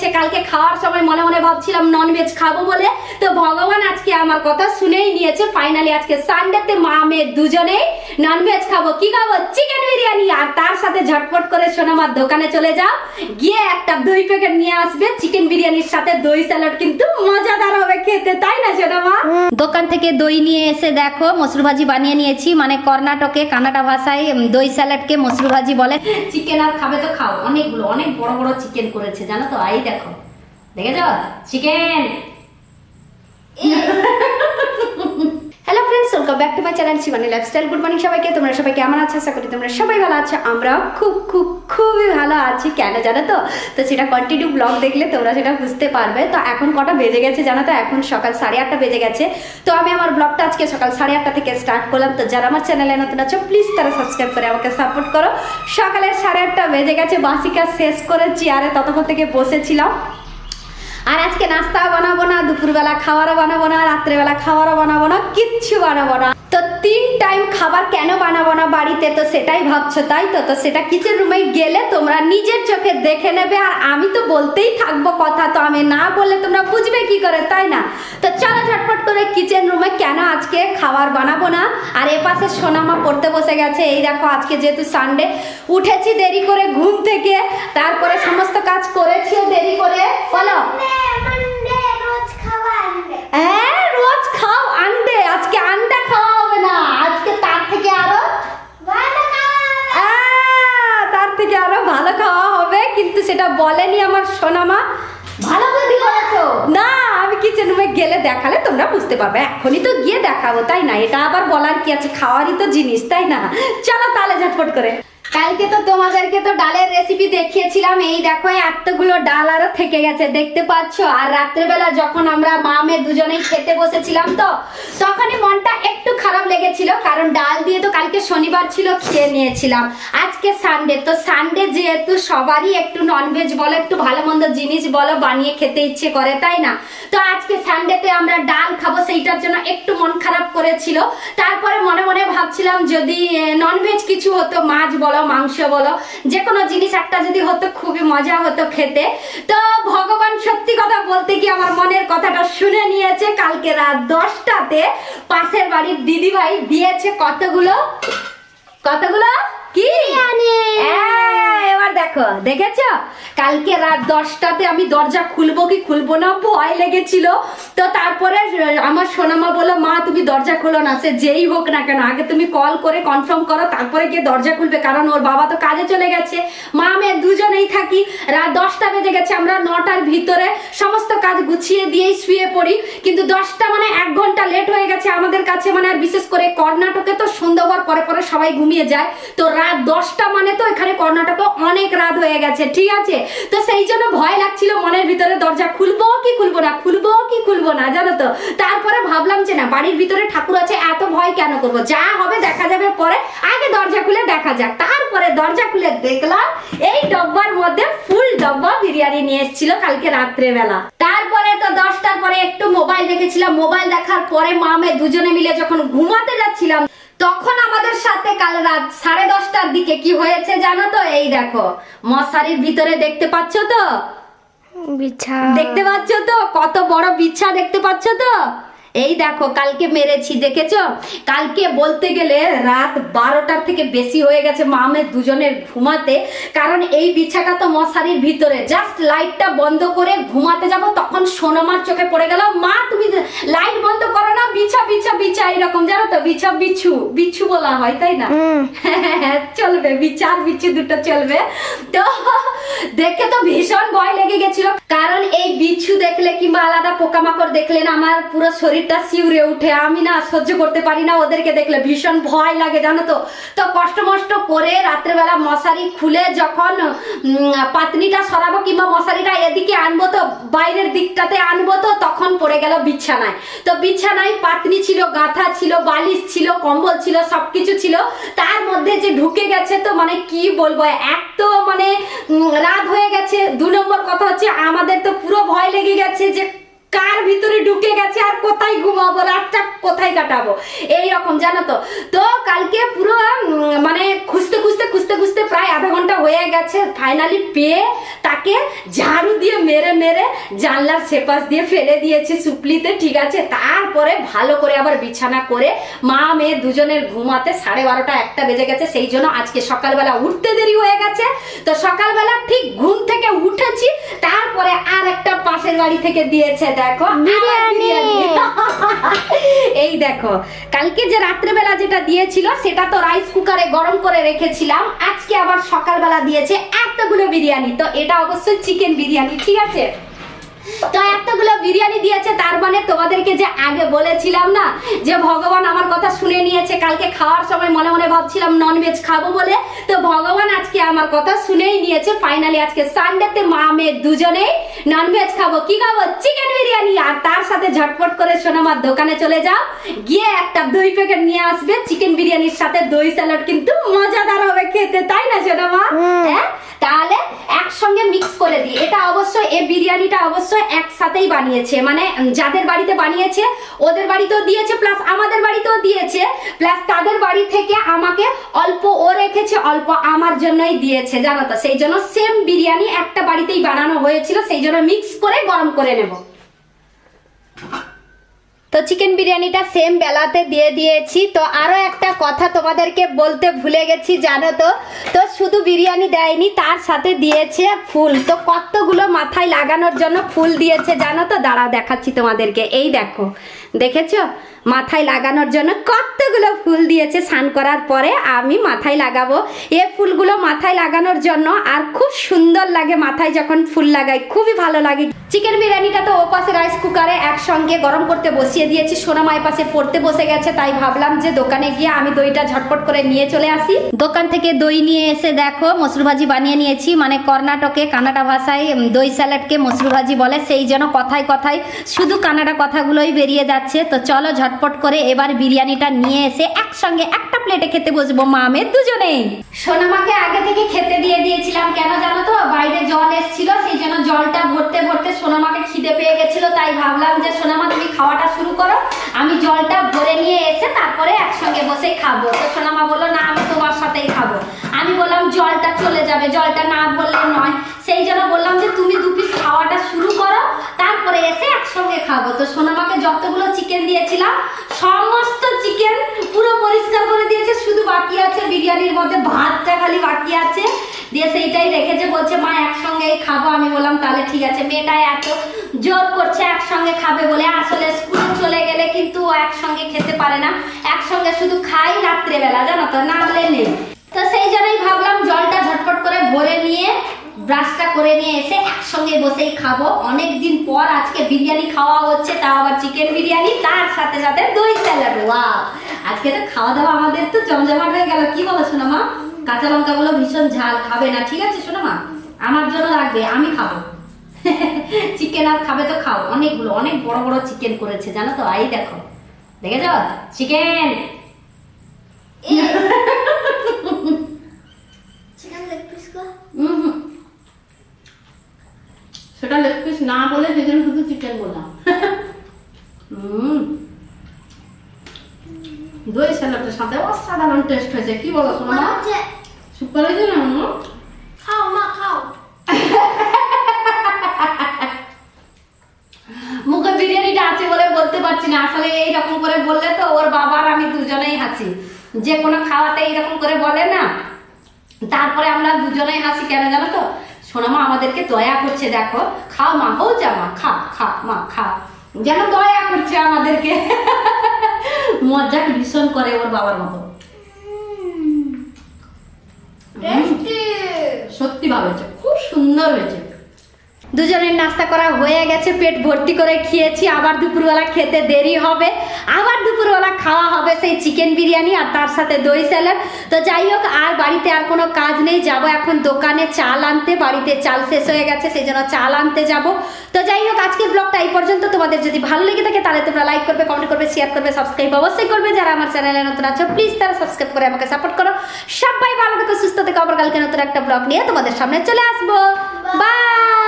নিয়েছে কালকে খাওয়ার সময় মনে মনে ভাবছিলাম ননভেজ খাব বলে। তো ভগবান আজকে আমার কথা শুনেই নিয়েছে। ফাইনালি আজকে সানডেতে মা মেয়ে দুজনেই ননভেজ খাব, কি খাব? চিকেন বিরিয়ানি। আর তার সাথে ঝটপট করে সোনামার দোকানে চলে যাও। গিয়ে একটা দই প্যাকেট নিয়ে আসবে। চিকেন বিরিয়ানির সাথে দই স্যালাড কিন্তু মজাদার হবে খেতে, তাই না, সোনামা? দোকান থেকে দই নিয়ে এসে দেখো, মসুর ভাজি বানিয়ে নিয়েছি। মানে কর্ণাটকে, কানাডা ভাষায় দই স্যালাডকে মসুর ভাজি বলে। চিকেন আর খাবে তো খাও। অনেকগুলো, অনেক বড় বড় চিকেন করেছে, জানো তো? এই দেখো। দেখেছ? Chicken back to my channel Shivani lifestyle good morning সবাইকে, তোমরা সবাই কেমন আছো? আশা করি তোমরা সবাই ভালো আছো। আমরাও খুব খুব, খুবই ভালো আছি। কেন জানো তো? তো সেটা কন্টিনিউ ব্লগ দেখলে তোমরা সেটা বুঝতে পারবে। তো এখন কটা বেজে গেছে জানো তো? এখন সকাল সাড়ে আটটা বেজে গেছে। তো আমি আমার ব্লগটা আজকে সকাল সাড়ে আটটা থেকে স্টার্ট করলাম। তো যারা আমার চ্যানেলে নতুন আছো প্লিজ তারা সাবস্ক্রাইব করে আমাকে সাপোর্ট করো। সকালের সাড়ে আটটা বেজে গেছে। বাসি কাজ শেষ করে চেয়ারে ততক্ষণ থেকে বসেছিলাম। আর আজকে নাস্তা বানাবো না, দুপুরবেলা খাবারও বানাবো না, রাত্রেবেলা খাবারও বানাবো না, কিচ্ছু বানাবো না। তো তিন টাইম খাবার কেন বানাবো না বাড়িতে তো সেটাই ভাবছ, তাই তো? তো সেটা কিচেন রুমে গেলে তোমরা নিজের চোখে দেখে নেবে, আর আমি তো বলতেই থাকব কথা, তো আমি না বললে তোমরা বুঝবে কি করে, তাই না? তো চলো ঝটপট করে কিচেন রুমে কেন আজকে খাবার বানাবো না? আর এ পাশে সোনামা পড়তে বসে গেছে, এই দেখো আজকে যেহেতু সানডে উঠেছি দেরি করে ঘুম থেকে, তারপরে সমস্ত কাজ করেছিও দেরি করে বলো হ্যাঁ রোজ খাও আন্ডে আজকে আন্ডা খাওয়া হবে না আজকে তার থেকে আরও আহ, তার থেকে আরও ভালো খাওয়া হবে কিন্তু সেটা বলেনি আমার সোনামা ভালো বুদ্ধি করেছ না আমি কিচেন রুমে গেলে দেখালে তোমরা বুঝতে পারবে। এখনই তো গিয়ে দেখাবো, তাই না? এটা আবার বলার কি আছে? খাওয়ারই তো জিনিস, তাই না? চলো তাহলে ঝটপট করে। কালকে তো তোমাদেরকে তো ডালের রেসিপি দেখিয়েছিলাম। এই দেখো এতগুলো ডাল আরও থেকে গেছে, দেখতে পাচ্ছ? আর রাত্রেবেলা যখন আমরা মা মেয়ে দুজনেই খেতে বসেছিলাম তো, তখনই মনটা একটু খারাপ লেগেছিল, কারণ ডাল দিয়ে তো কালকে শনিবার ছিল, খেয়ে নিয়েছিলাম। আজকে সানডে তো সানডে যেহেতু সবারই একটু ননভেজ বলো, একটু ভালো মন্দ জিনিস বলো, বানিয়ে খেতে ইচ্ছে করে, তাই না? তো আজকে সানডেতে আমরা ডাল খাব, সেইটার জন্য একটু মন খারাপ করেছিল। তারপরে মনে মনে ভাবছিলাম যদি ননভেজ কিছু হতো, মাছ বলো মাংস বলো যে কোনো জিনিস একটা যদি হতো, খুবই মজা হতো খেতে। তো ভগবান সত্যি কথা বলতে কি আমার মনের কথাটা শুনে নিয়েছে, কালকে রাত দশটাতে পাশের বাড়ির দিদি ভাই দিয়েছে কতগুলো? কতগুলো? কি? এবার দেখো দেখেছ? কালকে রাত দশটাতে আমি দরজা খুলবো কি খুলবো না ভয় লেগেছিল। তো তারপরে আমার সোনামা বলল মা তুমি দরজা খোলো না সে যেই হোক না কেন আগে তুমি কল করে কনফার্ম করো তারপরে গিয়ে দরজা খুলবে কারণ ওর বাবা তো কাজে চলে গেছে। মা মেয়ে দুজনেই থাকি রাত দশটা বেজে গেছে আমরা নটার ভিতরে সমস্ত কাজ গুছিয়ে দিয়েই শুয়ে পড়ি। কিন্তু দশটা মানে এক ঘণ্টা লেট হয়ে গেছে আমাদের কাছে মানে আর বিশেষ করে কর্ণাটকে তো সন্ধ্যা পরে পরে সবাই ঘুমিয়ে যায়। তো রাত দশটা মানে তো এখানে কর্ণাটকে অনেক রাত হয়ে গেছে, ঠিক আছে? তো সেই জন্য ভয় লাগছিল মনের ভিতরে দরজা খুলবো কি খুলবো না, খুলবো কি খুলবো না, জানো তো? তারপরে ভাবলাম যে না, বাড়ির ভিতরে ঠাকুর আছে, এত ভয় কেন করব? যা হবে দেখা যাবে পরে। আগে দরজা খুলে দেখা যাক। তারপরে দরজা খুলে দেখলাম এই ডব্বার মধ্যে ফুল ডব্বা বিরিয়ানি নিয়ে এসেছিল কালকে রাত্রে বেলা তারপরে তো দশটার পরে একটু মোবাইল দেখেছিলাম। মোবাইল দেখার পরে মামে দুজনে মিলে যখন ঘুমাতে যাচ্ছিলাম তখন আমাদের সাথে কাল রাত সাড়ে দশটার দিকে কি হয়েছে জানো তো? এই দেখো মশারির ভিতরে দেখতে পাচ্ছ তো? বিছা। দেখতে পাচ্ছ তো? কত বড় বিছা দেখতে পাচ্ছ তো? এই দেখো কালকে মেরেছি দেখেছ? কালকে বলতে গেলে রাত বারোটার থেকে বেশি হয়ে গেছে মামের দুজনের ঘুমাতে। কারণ এই বিছাটা তো মশারির ভিতরে। জাস্ট লাইটটা বন্ধ করে ঘুমাতে যাব তখন সোনামার চোখে পড়ে গেল মা তুমি লাইট বন্ধ করো না বিছা বিছা বিছা এরকম জানো তো বিছা বিছু বিছু বলা হয় তাই না? চলবে বিচার বিচ্ছু দুটো চলবে। তো দেখে তো ভীষণ ভয় লেগে গেছিল। কারণ এই বিচ্ছু দেখলে কিংবা আলাদা পোকামাকড় দেখলে না আমার পুরো শরীরটা শিউরে উঠে আমি না সহ্য করতে পারি না, ওদেরকে দেখলে ভীষণ ভয় লাগে, জানো তো? তো কষ্ট মষ্ট করে রাত্রেবেলা মশারি খুলে যখন পাতনিটা সরাবো কিংবা মশারিটা এদিকে আনব তো, বাইরের দিকটাতে আনব তো, তখন পড়ে গেল বিছানায়। তো বিছানায় পাতনি ছিল, গাঁথা ছিল, বালিশ ছিল, কম্বল ছিল সব কিছু ছিল। তার মধ্যে যে ঢুকে গেছে তো মানে কি বলব, এক তো মানে রাত হয়ে গেছে। দু নম্বর কথা হচ্ছে, আমাদের তো পুরো ভয় লেগে গেছে যে কার ভিতরে ঢুকে গেছে আর কোথায় ঘুমাবো? রাতটা কোথায় কাটাবো? এই রকম জানো তো? তো কালকে পুরো মানে প্রায় আধা ঘণ্টা হয়ে গেছে ফাইনালি পেয়ে তাকে ঝাড়ু দিয়ে মেরে মেরে জানলার সেপাশ দিয়ে ফেলে দিয়েছি সুপলিতে ঠিক আছে? তারপরে ভালো করে আবার বিছানা করে মা মেয়ে দুজনের ঘুমাতে সাড়ে বারোটা একটা বেজে গেছে সেই জন্য আজকে সকালবেলা উঠতে দেরি হয়ে গেছে। তো সকালবেলা ঠিক ঘুম থেকে উঠেছি তারপরে আর একটা পাশের বাড়ি থেকে দিয়েছে দেখো এই দেখো কালকে যে রাত্রেবেলা যেটা দিয়েছিল সেটা তো রাইস কুকারে গরম করে রেখেছিলাম আজকে আবার সকালবেলা দিয়েছে এতগুলো বিরিয়ানি। তো এটা অবশ্যই চিকেন বিরিয়ানি, ঠিক আছে? তো এতগুলো বিরিয়ানি দিয়েছে, তার মানে তোমাদেরকে যে আগে বলেছিলাম না, যে ভগবান আমার কথা শুনে নিয়েছে, কালকে খাওয়ার সময় মনে মনে ভাবছিলাম ননভেজ খাব বলে, তো ভগবান আজকে আমার কথা শুনেই নিয়েছে ফাইনালি আজকে সানডেতে মা মেয়ে দুজনেই ননভেজ খাব। কি খাব? চিকেন বিরিয়ানি। সাথে ঝটপট করে সোনামার দোকানে চলে যাও। গিয়ে একটা দই প্যাকেট নিয়ে আসবে। চিকেন বিরিয়ানির সাথে দই স্যালাড কিন্তু মজাদার হবে খেতে তাই না সোনামা। হ্যাঁ? তাহলে একসঙ্গে মিক্স করে দিই। এটা অবশ্যই এই বিরিয়ানিটা অবশ্যই একসাথেই বানিয়েছে। মানে যাদের বাড়িতে বানিয়েছে ওদের বাড়িতেও দিয়েছে প্লাস আমাদের বাড়িতেও দিয়েছে প্লাস তাদের বাড়ি থেকে আমাকে অল্প ও রেখেছে অল্প আমার জন্যই দিয়েছে জানো তো? সেই জন্য সেম বিরিয়ানি একটা বাড়িতেই বানানো হয়েছিল সেই জন্য মিক্স করে গরম করে নেব। চিকেন বিরিয়ানিটা সেম বেলাতে দিয়ে দিয়েছি। তো আরও একটা কথা তোমাদেরকে বলতে ভুলে গেছি, জানো তো? তো শুধু বিরিয়ানি দেয়নি, তার সাথে দিয়েছে ফুল। তো কতগুলো মাথায় লাগানোর জন্য ফুল দিয়েছে জানো তো? দাঁড়াও দেখাচ্ছি তোমাদেরকে। এই দেখো, দেখেছ? মাথায় লাগানোর জন্য কতগুলো ফুল দিয়েছে স্নান করার পরে আমি মাথায় লাগাবো। এ ফুলগুলো মাথায় লাগানোর জন্য আর খুব সুন্দর লাগে মাথায় যখন ফুল লাগাই, খুবই ভালো লাগে। চিকেন বিরিয়ানিটা তো ও পাশে রাইস কুকারে একসঙ্গে গরম করতে বসিয়ে দিয়েছি সোনামায় পাশে পড়তে বসে গেছে, তাই ভাবলাম যে দোকানে গিয়ে আমি দইটা ঝটপট করে নিয়ে চলে আসি। দোকান থেকে দই নিয়ে এসে দেখো, মসুর ভাজি বানিয়ে নিয়েছি। মানে কর্ণাটকে, কানাডা ভাষায় দই স্যালাডকে মসুর ভাজি বলে। সেই জন্য কথায় কথায় শুধু কানাডা কথাগুলোই বেরিয়ে যাচ্ছে। তো চলো ঝটপট করে এবার বিরিয়ানিটা নিয়ে এসে একসঙ্গে একটা প্লেটে খেতে বসবো মামের দুজনেই সোনামাকে আগে থেকে খেতে দিয়ে দিয়েছিলাম। কেন জানো তো? বাইরে জল এসেছিল, সেই জন্য জলটা ভরতে ভরতে সোনামাকে খিদে পেয়ে গেছিল। তাই ভাবলাম যে সোনামা তুমি খাওয়াটা শুরু করো। আমি জলটা ভরে নিয়ে এসে তারপরে একসঙ্গে বসে খাব। তো সোনামা বলল, না, আমি সাথেই খাব। আমি বললাম, জলটা চলে যাবে, জলটা না বললে নয়। সেই জন্য বললাম যে, তুমি দু পিস খাওয়াটা শুরু করো, তারপরে এসে একসঙ্গে খাব। তো সোনামাকে যতগুলো চিকেন দিয়েছিলাম, সমস্ত চিকেন পুরো পরিষ্কার করে দিয়েছে, শুধু বাকি আছে বিরিয়ানির মধ্যে, ভাতটা খালি বাকি আছে। দিয়ে সেইটাই রেখেছে বলছে, মা একসঙ্গেই খাব। আমি বললাম, তাহলে ঠিক আছে। মেয়েটা এত জোর করছে, একসঙ্গে খাবে বলে। আসলে স্কুলে চলে গেলে কিন্তু একসঙ্গে খেতে পারে না। একসঙ্গে শুধু খাই রাত্রেবেলা, জানো তো, না হলে নেই। তো সেই জন্যই ভাবলাম, জলটা ঝটপট করে ভরে নিয়ে, ব্রাশটা করে নিয়ে এসে একসঙ্গে বসেই খাব। অনেক দিন পর আজকে বিরিয়ানি খাওয়া হচ্ছে, তাও আবার চিকেন বিরিয়ানি, তার সাথে সাথে দই স্যালাড। ওয়াও! আজকে তো খাওয়া দাওয়া আমাদের তো জমজমাট হয়ে গেল। কি বলো শোনো মা? কাঁচা লঙ্কাগুলো ভীষণ ঝাল খাবে না। ঠিক আছে শোনো মা আমার জন্য লাগবে আমি খাব। চিকেন আর খাবে তো খাও অনেকগুলো অনেক বড় বড় চিকেন করেছে জানো তো? এই দেখো দেখেছ? চিকেন সেটা লেগ পিস না বলে সেই জন্য শুধু চিকেন বললাম। হুম দই স্যালাডের সাথে অসাধারণ টেস্ট হয়েছে। কি বলো হচ্ছে সুপার হয়েছে না? খাও মা খাও। মুখে বিরিয়ানিটা আছে বলে বলতে পারছি না। আসলে এইরকম করে বললে তো ওর বাবার আমি দুজনেই হাসি। যে কোনো খাওয়াতে এইরকম করে বলে না। তারপরে আমরা দুজনেই হাসি কেন জানো তো? সোনামা আমাদেরকে দয়া করছে দেখো। খাও মা হও যা মা খা খা মা খা। যেন দয়া করছে আমাদেরকে। মজা ভীষণ করে ওর বাবার মতো। সত্যি ভালো হয়েছে খুব সুন্দর হয়েছে। দুজনের নাস্তা করা হয়ে গেছে পেট ভর্তি করে খেয়েছি আবার দুপুরবেলা খেতে দেরি হবে আবার দুপুরবেলা খাওয়া হবে সেই চিকেন বিরিয়ানি আর তার সাথে দই স্যালাড। তো যাই হোক, আর বাড়িতে আর কোনো কাজ নেই। যাব এখন দোকানে চাল আনতে। বাড়িতে চাল শেষ হয়ে গেছে, সেই জন্য চাল আনতে যাব। তো যাই হোক, আজকের ব্লগটা এই পর্যন্ত। তোমাদের যদি ভালো লেগে থাকে, তাহলে তোমরা লাইক করবে কমেন্ট করবে শেয়ার করবে সাবস্ক্রাইব অবশ্যই করবে। যারা আমার চ্যানেলে নতুন আছো প্লিজ তারা সাবস্ক্রাইব করে আমাকে সাপোর্ট করো। সবাই ভালো থেকো, সুস্থ থেকো। আবার কালকে নতুন একটা ব্লগ নিয়ে তোমাদের সামনে চলে আসব। বাই